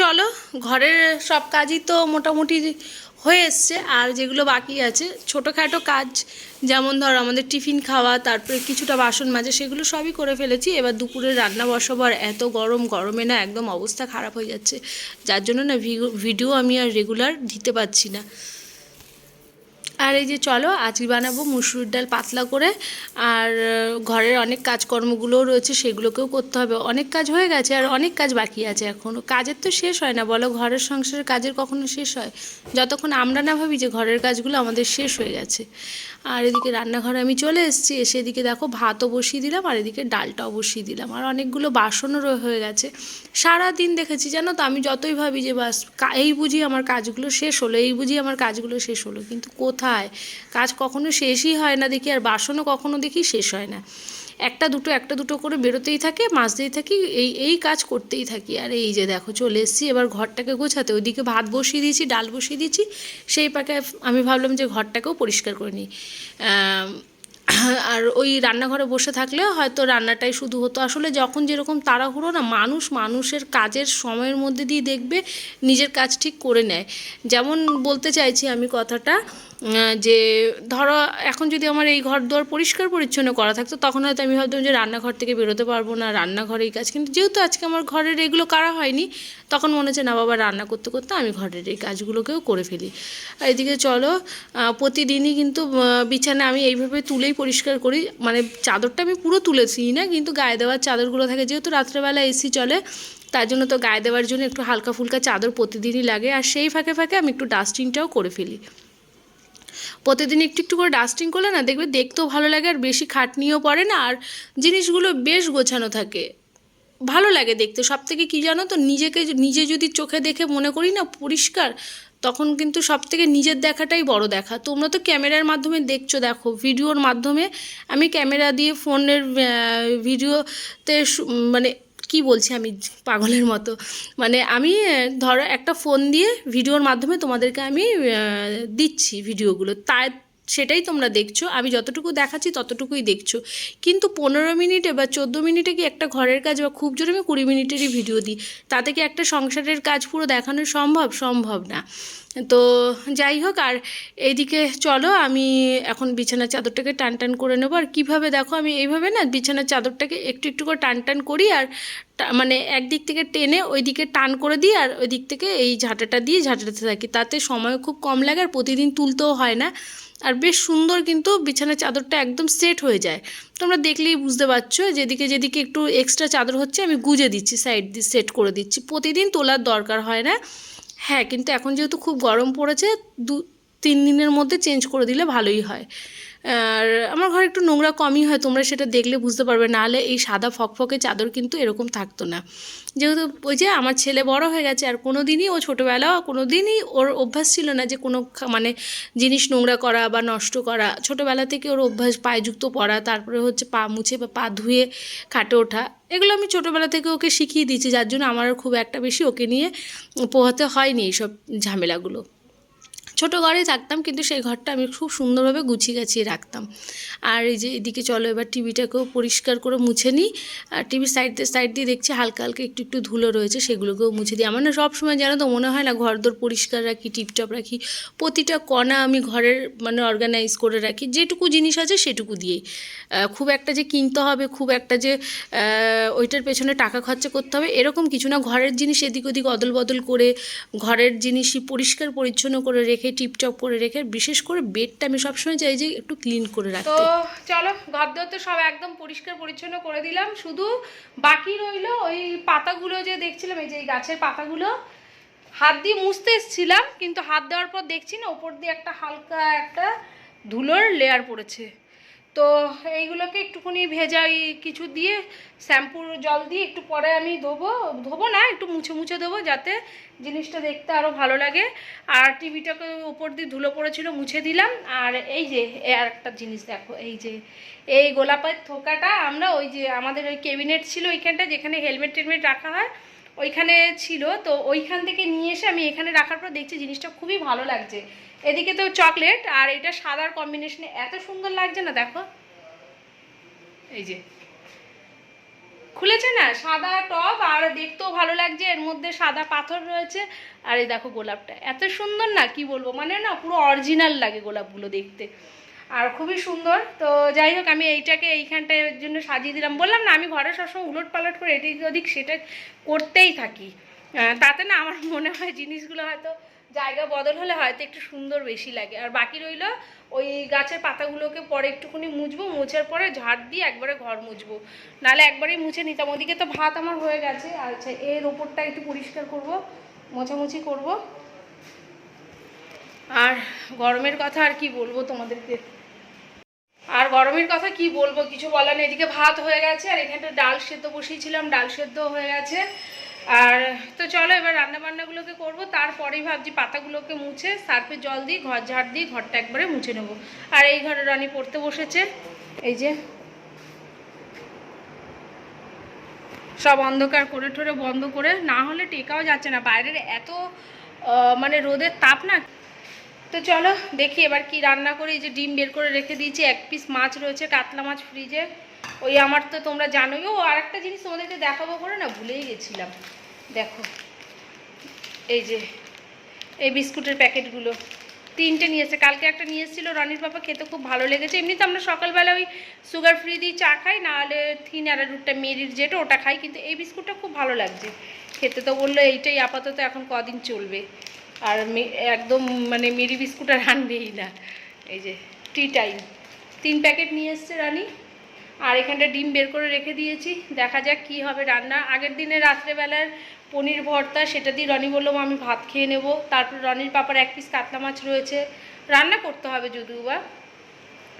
চলো, ঘরের সব কাজই তো মোটামুটি হয়ে এসছে, আর যেগুলো বাকি আছে, ছোটোখাটো কাজ, যেমন ধর আমাদের টিফিন খাওয়া, তারপরে কিছুটা বাসন মাজা, সেগুলো সবই করে ফেলেছি। এবার দুপুরে রান্না বসাবার এত গরম, গরমে না একদম অবস্থা খারাপ হয়ে যাচ্ছে। যার জন্য না ভিডিও আমি আর রেগুলার দিতে পারছি না। আর এই যে চলো, আজকে বানাবো মুসুরির ডাল পাতলা করে। আর ঘরের অনেক কাজকর্মগুলোও রয়েছে, সেগুলোকেও করতে হবে। অনেক কাজ হয়ে গেছে আর অনেক কাজ বাকি আছে এখনও কাজের তো শেষ হয় না, বলো ঘরের সংসারের কাজের কখনো শেষ হয়? যতক্ষণ আমরা না ভাবি যে ঘরের কাজগুলো আমাদের শেষ হয়ে গেছে। আর এদিকে রান্নাঘরে আমি চলে এসেছি, এসে এদিকে দেখো ভাতও বসিয়ে দিলাম আর এদিকে ডালটাও বসিয়ে দিলাম। আর অনেকগুলো বাসনও রয়ে- হয়ে গেছে। সারা দিন দেখেছি, জানো তো, আমি যতই ভাবি যে বাস এই বুঝি আমার কাজগুলো শেষ হলো, এই বুঝি আমার কাজগুলো শেষ হলো, কিন্তু কোথায় কাজ কখনো শেষই হয় না দেখি, আর বাসনও কখনো দেখি শেষ হয় না। একটা দুটো একটা দুটো করে বেরোতেই থাকে মাজতেই থাকি, এই এই কাজ করতেই থাকি। আর এই যে দেখো, চলে এসেছি, এবার ঘরটাকে গোছাতে। ওইদিকে ভাত বসিয়ে দিয়েছি, ডাল বসিয়ে দিয়েছি, সেই পাকে আমি ভাবলাম যে ঘরটাকেও পরিষ্কার করে নিই। আর ওই রান্নাঘরে বসে থাকলে হয়তো রান্নাটাই শুধু হতো। আসলে যখন যেরকম তাড়াহুড়ো না, মানুষ মানুষের কাজের সময়ের মধ্যে দিয়ে দেখবে, নিজের কাজ ঠিক করে নেয়। যেমন বলতে চাইছি আমি কথাটা যে ধরো, এখন যদি আমার এই ঘর দুয়ার পরিষ্কার পরিচ্ছন্ন করা থাকতো, তখন হয়তো আমি ভাবতাম যে রান্নাঘর থেকে বেরোতে পারব না, রান্নাঘরে এই কাজ। কিন্তু যেহেতু আজকে আমার ঘরের এগুলো করা হয়নি, তখন মনে হচ্ছে, না বাবা, রান্না করতে করতে আমি ঘরের এই কাজগুলোকেও করে ফেলি। এদিকে চলো প্রতিদিনই কিন্তু বিছানা আমি এইভাবে তুলেই পরিষ্কার করি। মানে চাদরটা আমি পুরো তুলেছি না, কিন্তু গায়ে দেওয়ার চাদরগুলো থাকে। যেহেতু রাত্রেবেলা এসি চলে, তার জন্য তো গায়ে দেওয়ার জন্য একটু হালকা ফুলকা চাদর প্রতিদিনই লাগে। আর সেই ফাঁকে ফাঁকে আমি একটু ডাস্টিংটাও করে ফেলি। প্রতিদিন একটু একটু করে ডাস্টিং করলে না দেখবে দেখতেও ভালো লাগে আর বেশি খাটনিও পড়ে না আর জিনিসগুলো বেশ গোছানো থাকে। ভালো লাগে দেখতে। সব থেকে কী জানো তো নিজেকে নিজে যদি চোখে দেখে মনে করি না পরিষ্কার, তখন কিন্তু সব থেকে নিজের দেখাটাই বড় দেখা। তোমরা তো ক্যামেরার মাধ্যমে দেখছ, দেখো। ভিডিওর মাধ্যমে আমি ক্যামেরা দিয়ে ফোনের ভিডিওতে মানে কি বলছি আমি পাগলের মতো? মানে আমি ধরো একটা ফোন দিয়ে ভিডিওর মাধ্যমে তোমাদেরকে আমি দিচ্ছি ভিডিওগুলো তাই সেটাই তোমরা দেখছ। আমি যতটুকু দেখাচ্ছি ততটুকুই দেখছ। কিন্তু পনেরো মিনিটে বা চোদ্দ মিনিটে কি একটা ঘরের কাজ বা খুব জোরে আমি কুড়ি মিনিটেরই ভিডিও দিই। তাতে কি একটা সংসারের কাজ পুরো দেখানো সম্ভব? সম্ভব না। তো যাই হোক, আর এইদিকে চলো, আমি এখন বিছানার চাদরটাকে টান টান করে নেব। আর কীভাবে দেখো, আমি এইভাবে না বিছানার চাদরটাকে একটু একটু করে টান টান করি আর মানে একদিক থেকে টেনে ওই দিকে টান করে দিই আর ওই দিক থেকে এই ঝাঁটাটা দিয়ে ঝাঁটাতে থাকি। তাতে সময় খুব কম লাগে আর প্রতিদিন তুলতেও হয় না। আর বেশ সুন্দর কিন্তু বিছানার চাদরটা একদম সেট হয়ে যায়। তোমরা দেখলেই বুঝতে পারছ, যেদিকে যেদিকে একটু এক্সট্রা চাদর হচ্ছে, আমি গুজে দিচ্ছি সাইড দিয়ে সেট করে দিচ্ছি। প্রতিদিন তোলার দরকার হয় না। হ্যাঁ কিন্তু এখন যেহেতু খুব গরম পড়েছে দু তিন দিনের মধ্যে চেঞ্জ করে দিলে ভালোই হয়। আর আমার ঘরে একটু নোংরা কমই হয়, তোমরা সেটা দেখলে বুঝতে পারবে। নাহলে এই সাদা ফকফকে চাদর কিন্তু এরকম থাকতো না। যেহেতু ওই যে আমার ছেলে বড় হয়ে গেছে, আর কোনো দিনই ও ছোটোবেলা কোনো দিনই ওর অভ্যাস ছিল না যে কোনো মানে জিনিস নোংরা করা বা নষ্ট করা। ছোটোবেলা থেকে ওর অভ্যাস পায়ে জুতো পরা তারপরে হচ্ছে পা মুছে বা পা ধুয়ে খাটে ওঠা, এগুলো আমি ছোটোবেলা থেকে ওকে শিখিয়ে দিয়েছি। যার জন্য আমার খুব একটা বেশি ওকে নিয়ে পোহাতে হয়নি এইসব ঝামেলাগুলো। ছোট ঘরে থাকতাম, কিন্তু সেই ঘরটা আমি খুব সুন্দরভাবে গুছিয়ে গাছিয়ে রাখতাম। আর এই যে এদিকে চলো, এবার টিভিটাকেও পরিষ্কার করে মুছে নিই। আর টিভির সাইড দিয়ে সাইড দিয়ে দেখছি হালকা হালকা একটু একটু ধুলো রয়েছে, সেগুলোকেও মুছে দিই। আমার না সবসময় জানো তো মনে হয় না, ঘরদোর পরিষ্কার রাখি, টিপটপ রাখি, প্রতিটা কণা আমি ঘরের মানে অর্গানাইজ করে রাখি, যেটুকু জিনিস আছে সেটুকু দিয়েই। খুব একটা যে কিনতে হবে, খুব একটা যে ওইটার পেছনে টাকা খরচা করতে হবে, এরকম কিছু না। ঘরের জিনিস এদিক ওদিক অদল বদল করে, ঘরের জিনিসই পরিষ্কার পরিচ্ছন্ন করে রেখে টিপটপ করে রেখে, বিশেষ করে বেডটা আমি সবসময় চাই যে একটু ক্লিন করে রাখতে। তো চলো ঘর দর তো সব একদম পরিষ্কার পরিচ্ছন্ন করে দিলাম। শুধু বাকি রইল ওই পাতাগুলো যে দেখছিলাম, এই যে এই গাছের পাতাগুলো। হাত দিয়ে মুছতে এসেছিলাম, কিন্তু হাত দেওয়ার পর দেখছি না, ওপর দিয়ে একটা হালকা একটা ধুলোর লেয়ার পড়েছে। তো এইগুলোকে একটুখানি ভেজাই কিছু দিয়ে, শ্যাম্পুর জল দিয়ে একটু পরে আমি ধোবো ধোবো না, একটু মুছে মুছে দেবো যাতে জিনিসটা দেখতে আরও ভালো লাগে। আর টিভিটাকে উপর দিয়ে ধুলো পড়েছিল, মুছে দিলাম। আর এই যে আর একটা জিনিস দেখো, এই যে, এই গোলাপের থোকাটা আমরা ওই যে আমাদের ওই ক্যাবিনেট ছিল ওইখানটা যেখানে হেলমেট টেলমেট রাখা হয়, ওইখানে ছিল। তো ওইখান থেকে নিয়ে এসে আমি এখানে রাখার পর দেখছি জিনিসটা খুবই ভালো লাগছে। এদিকে তো চকলেট আর এটা সাদার কম্বিনেশনে এত সুন্দর লাগছে না, দেখো। এই যে। খুলেছে না? সাদা টব আর দেখতেও ভালো লাগছে, এর মধ্যে সাদা পাথর রয়েছে। আর এই দেখো গোলাপটা। এত সুন্দর না, কি বলব? মানে না, পুরো অরিজিনাল লাগে গোলাপগুলো দেখতে। আর খুবই সুন্দর। তো যাই হোক, আমি এইটাকে এইখানটায় জন্য সাজিয়ে দিলাম। বললাম না, আমি ঘরে সবসময় উলট পালট করে এদিক ওদিক সেটা করতেই থাকি। তাতে না আমার মনে হয় জিনিসগুলো হয়তো জায়গা বদল হলে হয়তো একটু সুন্দর বেশি লাগে। আর বাকি রইল ওই গাছের পাতাগুলোকে পরে একটুখানি মুছবো, মুছার পরে ঝাড় দিয়ে একবারে ঘর মুছবো। নাহলে একবারেই মুছে নিতাম। ওদিকে তো ভাত আমার হয়ে গেছে। আচ্ছা এর ওপরটা একটু পরিষ্কার করব, মোছামুছি করব। আর গরমের কথা আর কি বলব তোমাদেরকে? আর গরমের কথা কি বলব? কিছু বলার এদিকে ভাত হয়ে গেছে আর এখানটা ডাল সেদ্ধ বসিয়েছিলাম। ডাল সেদ্ধ হয়ে গেছে। আর তো চলো এবার রান্না বান্নাগুলোকে করব, তারপরেই ভাবছি পাতাগুলোকে মুছে, সার্ফে জল দিই, ঘর ঝাড় দিই, ঘরটা একবারে মুছে নেব। আর এই ঘরে রানী পড়তে বসেছে, এই যে সব অন্ধকার করে ঠরে বন্ধ করে, না হলে টেকাও যাচ্ছে না, বাইরের এত মানে রোদের তাপ না। তো চলো দেখি এবার কি রান্না করি, এই যে ডিম বের করে রেখে দিয়েছি, এক পিস মাছ রয়েছে, কাতলা মাছ ফ্রিজে ওই আমার তো তোমরা জানোই। ও আর একটা জিনিস তোমাদেরকে দেখাবো করে না, ভুলেই গেছিলাম। দেখো, এই যে, এই বিস্কুটের প্যাকেটগুলো। তিনটে নিয়ে এসেছে কালকে একটা নিয়ে এসেছিল রনির পাপা, খেতে খুব ভালো লেগেছে। এমনিতে আমরা সকালবেলা ওই সুগার ফ্রি দিয়ে চা খাই, নাহলে থিন অ্যারারুটটা মেরির যেটা, ওটা খাই, কিন্তু এই বিস্কুটটা খুব ভালো লাগছে। খেতে তো বলল এইটাই আপাতত এখন কদিন চলবে। আর একদম মানে মেরি বিস্কুট আর আনবেই না। এই যে টি টাইম তিন প্যাকেট নিয়ে এসছে রানি। আর এখানটা ডিম বের করে রেখে দিয়েছি। দেখা যাক কি হবে রান্না। আগের দিনে রাত্রেবেলার পনির ভর্তা, সেটা দিয়ে রনি বলল আমি ভাত খেয়ে নেব। তারপর রনির পাপার এক পিস কাতলা মাছ রয়েছে। রান্না করতে হবে যদিও বা।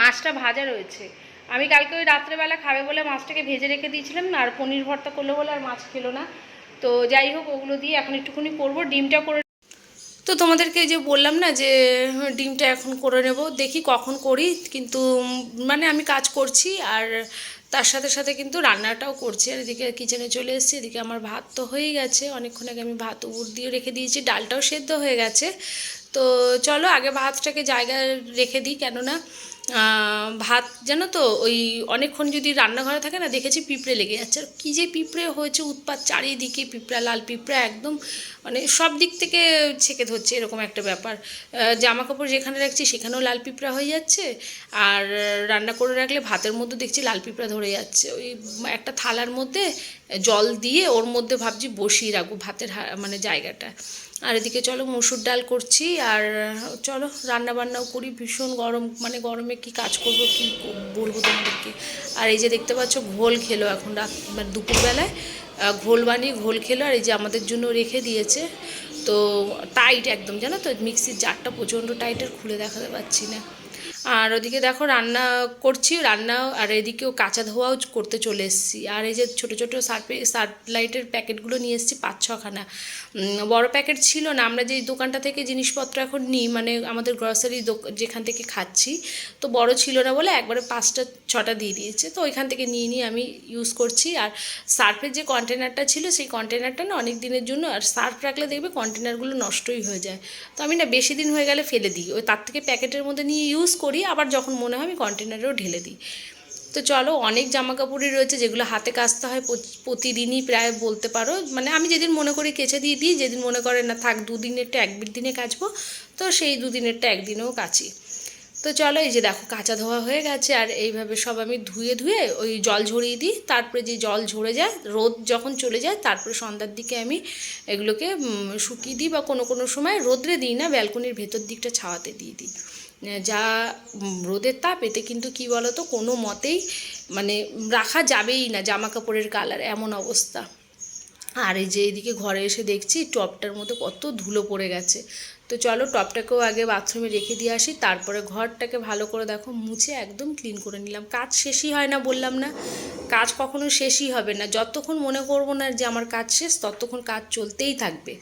মাছটা ভাজা রয়েছে। আমি কালকে ওই রাত্রেবেলা খাবে বলে মাছটাকে ভেজে রেখে দিয়েছিলাম আর পনির ভর্তা করল বলে আর মাছ খেলো না। তো যাই হোক, ওগুলো দিয়ে এখন একটুখানি করব। ডিমটা করে তো তোমাদেরকে যে বললাম না যে, ডিমটা এখন করে নেব, দেখি কখন করি, কিন্তু মানে আমি কাজ করছি আর তার সাথে সাথে কিন্তু রান্নাটাও করছি। আর এদিকে কিচেনে চলে এসেছি, এদিকে আমার ভাত তো হয়েই গেছে। অনেকক্ষণ আগে আমি ভাত উড় দিয়ে রেখে দিয়েছি, ডালটাও সেদ্ধ হয়ে গেছে। তো চলো আগে ভাতটাকে জায়গায় রেখে দিই, কেননা ভাত জানো তো, ওই অনেকক্ষণ যদি রান্নাঘরে থাকে না, দেখেছি পিঁপড়ে লেগে যাচ্ছে। আর কী যে পিঁপড়ে হয়েছে উৎপাত, চারিদিকে পিঁপড়া, লাল পিঁপড়া, একদম মানে সব দিক থেকে ছেকে ধরছে এরকম একটা ব্যাপার। জামা কাপড় যেখানে রাখছি, সেখানেও লাল পিঁপড়া হয়ে যাচ্ছে, আর রান্না করে রাখলে ভাতের মধ্যে দেখছি লাল পিঁপড়া ধরে যাচ্ছে। ওই একটা থালার মধ্যে জল দিয়ে ওর মধ্যে ভাবছি বসিয়ে রাখব ভাতের মানে জায়গাটা। আর এদিকে চলো মসুর ডাল করছি আর চলো রান্না বান্নাও করি। ভীষণ গরম মানে গরমে কি কাজ করব, কি বলব তোমাদেরকে? আর এই যে দেখতে পাচ্ছ, ঘোল খেলো এখন রাত মানে দুপুরবেলায়। ঘোল বানিয়ে ঘোল খেলো আর এই যে আমাদের জন্য রেখে দিয়েছে। তো টাইট একদম, জানো তো? মিক্সির জারটা প্রচণ্ড টাইটের খুলে দেখাতে পাচ্ছি না। আর ওদিকে দেখো রান্না করছি রান্নাও আর এদিকেও কাঁচা ধোয়াও করতে চলে এসেছি। আর এই যে ছোটো ছোটো সার্ফে সার্ফ লাইটের প্যাকেটগুলো নিয়ে এসেছি পাঁচ ছখানা। বড় প্যাকেট ছিল না, আমরা যে দোকানটা থেকে জিনিসপত্র এখন নিই মানে আমাদের গ্রসারি যেখান থেকে খাচ্ছি, তো বড় ছিল না বলে একবারে পাঁচটা, ছটা দিয়ে দিয়েছে। তো ওইখান থেকে নিয়ে নিয়ে আমি ইউজ করছি। আর সার্ফের যে কন্টেনারটা ছিল, সেই কন্টেনারটা না অনেক দিনের জন্য, আর সার্ফ রাখলে দেখবে কন্টেনারগুলো নষ্টই হয়ে যায়। তো আমি না বেশি দিন হয়ে গেলে ফেলে দিই। ওই তার থেকে প্যাকেটের মধ্যে নিয়ে ইউজ করি আবার যখন মনে হয় আমি কন্টেনারেও ঢেলে দিই। তো চলো, অনেক জামা কাপড়ই রয়েছে যেগুলো হাতে কাচতে হয় প্রতিদিনই প্রায় বলতে পারো। মানে আমি যেদিন মনে করি কেচে দিয়ে দিই, যেদিন মনে করে না থাক দুদিনেরটা এক দিনে কাচবো, তো সেই দুদিনেরটা একদিনেও কাচি। তো চলো, এই যে দেখো কাঁচা ধোয়া হয়ে গেছে, আর এইভাবে সব আমি ধুয়ে ধুয়ে ওই জল ঝরিয়ে দিই। তারপরে যে জল ঝরে যায়, রোদ যখন চলে যায়, তারপরে সন্ধ্যার দিকে আমি এগুলোকে শুকিয়ে দিই বা কোনো কোনো সময় রোদ্রে দিই না, ব্যালকনির ভেতর দিকটা ছাওয়াতে দিয়ে দিই। যা রোদের তাপ, এতে কিন্তু কি বলতো, কোনো মতেই মানে রাখা যাবেই না জামা কাপড়ের কালার এমন অবস্থা। আর এই যে এদিকে ঘরে এসে দেখছি, টপটার মধ্যে কত ধুলো পড়ে গেছে। তো চলো টপটাকেও আগে বাথরুমে রেখে দিয়ে আসি, তারপরে ঘরটাকে ভালো করে দেখো, মুছে একদম ক্লিন করে নিলাম। কাজ শেষই হয় না বললাম না, কাজ কখনো শেষই হবে না। যতক্ষণ মনে করব না যে আমার কাজ শেষ, ততক্ষণ কাজ চলতেই থাকবে।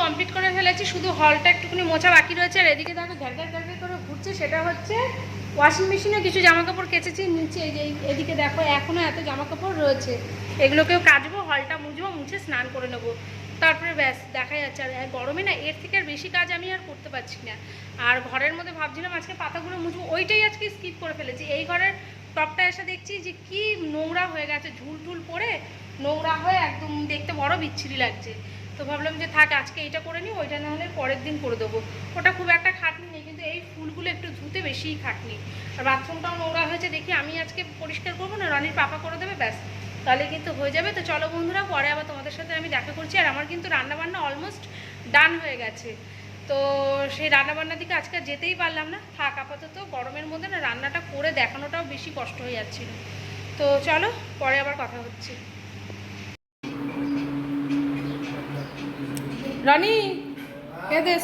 কমপ্লিট করে ফেলেছি, শুধু হলটা একটুখানি মোছা বাকি রয়েছে, আর এদিকে দেখো ঘ্যার ঘ্যার করে ঘুরছে, সেটা হচ্ছে ওয়াশিং মেশিনে কিছু জামা কাপড় কেচেছি নিচে এই যে এদিকে দেখো এখনও এত জামা কাপড় রয়েছে। এগুলোকেও কাচবো হলটা মুছবো, মুছে স্নান করে নেব। তারপরে ব্যাস, দেখা যাচ্ছে, আর গরমে না, এর থেকে আর বেশি কাজ আমি আর করতে পারছি না। আর ঘরের মধ্যে ভাবছিলাম আজকে পাতাগুলো মুছবো, ওইটাই আজকে স্কিপ করে ফেলেছি। এই ঘরের টপটা এসে দেখছি যে কি নোংরা হয়ে গেছে ঝুল টুল পরে নোংরা হয়ে একদম দেখতে বড় বিচ্ছিরি লাগছে। তো ভাবলাম যে থাক, আজকে এটা করে নিই, ওইটা না হলে পরের দিন করে দেবো। ওটা খুব একটা খাটনি নেই, কিন্তু এই ফুলগুলো একটু ধুতে বেশিই খাটনি। আর বাথরুমটাও নোংরা হয়েছে, দেখি আমি আজকে পরিষ্কার করব না, রানির পাপা করে দেবে, ব্যাস। তাহলে কিন্তু হয়ে যাবে। তো চলো বন্ধুরা, পরে আবার তোমাদের সাথে আমি দেখা করছি। আর আমার কিন্তু রান্নাবান্না অলমোস্ট ডান হয়ে গেছে। তো সেই রান্নাবান্নার দিকে আজকে যেতেই পারলাম না। থাক, আপাতত গরমের মধ্যে না রান্নাটা করে দেখানোটাও বেশি কষ্ট হয়ে যাচ্ছিল। তো চলো, পরে আবার কথা হচ্ছে। রানি এ দে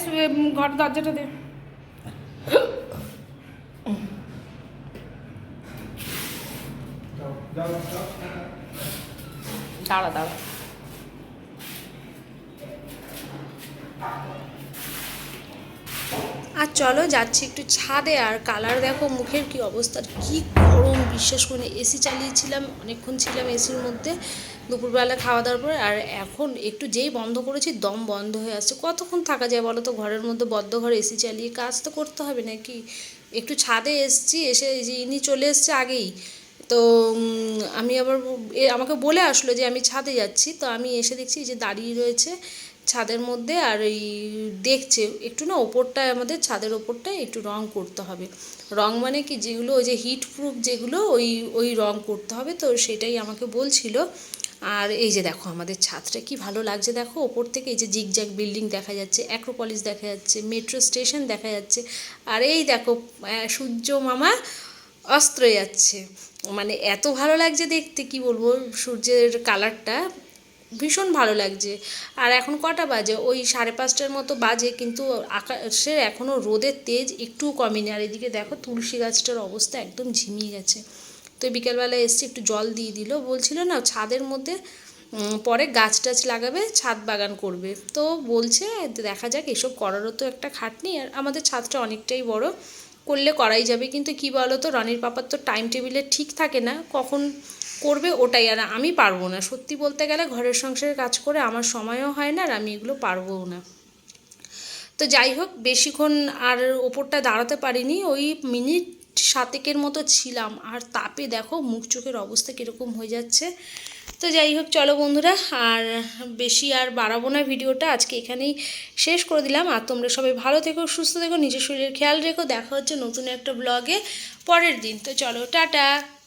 ঘর দরজাটা দে। দাঁড়া দাঁড়া। আর চলো যাচ্ছি একটু ছাদে, আর কালার দেখো, মুখের কি অবস্থা কি গরম, বিশ্বাস করে এসি চালিয়েছিলাম, অনেকক্ষণ ছিলাম এসির মধ্যে। দুপুরবেলা খাওয়া দাওয়ার পরে, আর এখন একটু যেই বন্ধ করেছি, দম বন্ধ হয়ে আসছে। কতক্ষণ থাকা যায় বলো তো? ঘরের মধ্যে বদ্ধ ঘরে এসি চালিয়ে কাজ তো করতে হবে নাকি? একটু ছাদে এসছি, এসে ইনি চলে এসছে আগেই। তো আমি আবার আমাকে বলে আসলো যে আমি ছাদে যাচ্ছি। তো আমি এসে দেখছি যে দাঁড়িয়ে রয়েছে ছাদের মধ্যে, আর এই দেখছে, একটু না ওপরটায় আমাদের ছাদের ওপরটায় একটু রং করতে হবে। রং মানে কি? যেগুলো ওই যে হিট প্রুফ যেগুলো, ওই ওই রং করতে হবে। তো সেটাই আমাকে বলছিল। আর এই যে দেখো আমাদের ছাদটা কি ভালো লাগছে, দেখো ওপর থেকে এই যে জিগজ্যাগ বিল্ডিং দেখা যাচ্ছে অ্যাক্রোপলিস দেখা যাচ্ছে মেট্রো স্টেশন দেখা যাচ্ছে, আর এই দেখো সূর্য মামা অস্ত্র যাচ্ছে। মানে এত ভালো লাগছে দেখতে, কি বলব, সূর্যের কালারটা ভীষণ ভালো লাগছে। আর এখন কটা বাজে? ওই সাড়ে পাঁচটার মতো বাজে, কিন্তু আকাশের এখনও রোদের তেজ একটুও কমেনি। আর এদিকে দেখো তুলসী গাছটার অবস্থা একদম ঝিমিয়ে গেছে। তো বিকেলবেলা এসছে, একটু জল দিয়ে দিল। বলছিল না ছাদের মধ্যে পরে গাছ টাছ লাগাবে, ছাদ বাগান করবে। তো বলছে দেখা যাক, এসব করারও তো একটা খাটনি। আর আমাদের ছাদটা অনেকটাই বড়, করলে করাই যাবে। কিন্তু কি বলো তো রনির পাপার তো টাইম টেবিলে ঠিক থাকে না, কখন করবে ওটাই, আর আমি পারব না। সত্যি বলতে গেলে, ঘরের সংসারের কাজ করে আমার সময়ও হয় না, আর আমি এগুলো পারবও না। তো যাই হোক, বেশিক্ষণ আর ওপরটা দাঁড়াতে পারিনি, ওই মিনিট সাতেকের মতো ছিলাম। আর তাপে দেখো মুখ চোখের অবস্থা কীরকম হয়ে যাচ্ছে। তো যাই হোক, চলো বন্ধুরা, আর বেশি আর বাড়াবো না ভিডিওটা। আজকে এখানেই শেষ করে দিলাম। আর তোমরা সবাই ভালো থেকো, সুস্থ থেকো, নিজের শরীরের খেয়াল রেখো। দেখা হচ্ছে নতুন একটা ব্লগে পরের দিন। তো চলো, টাটা!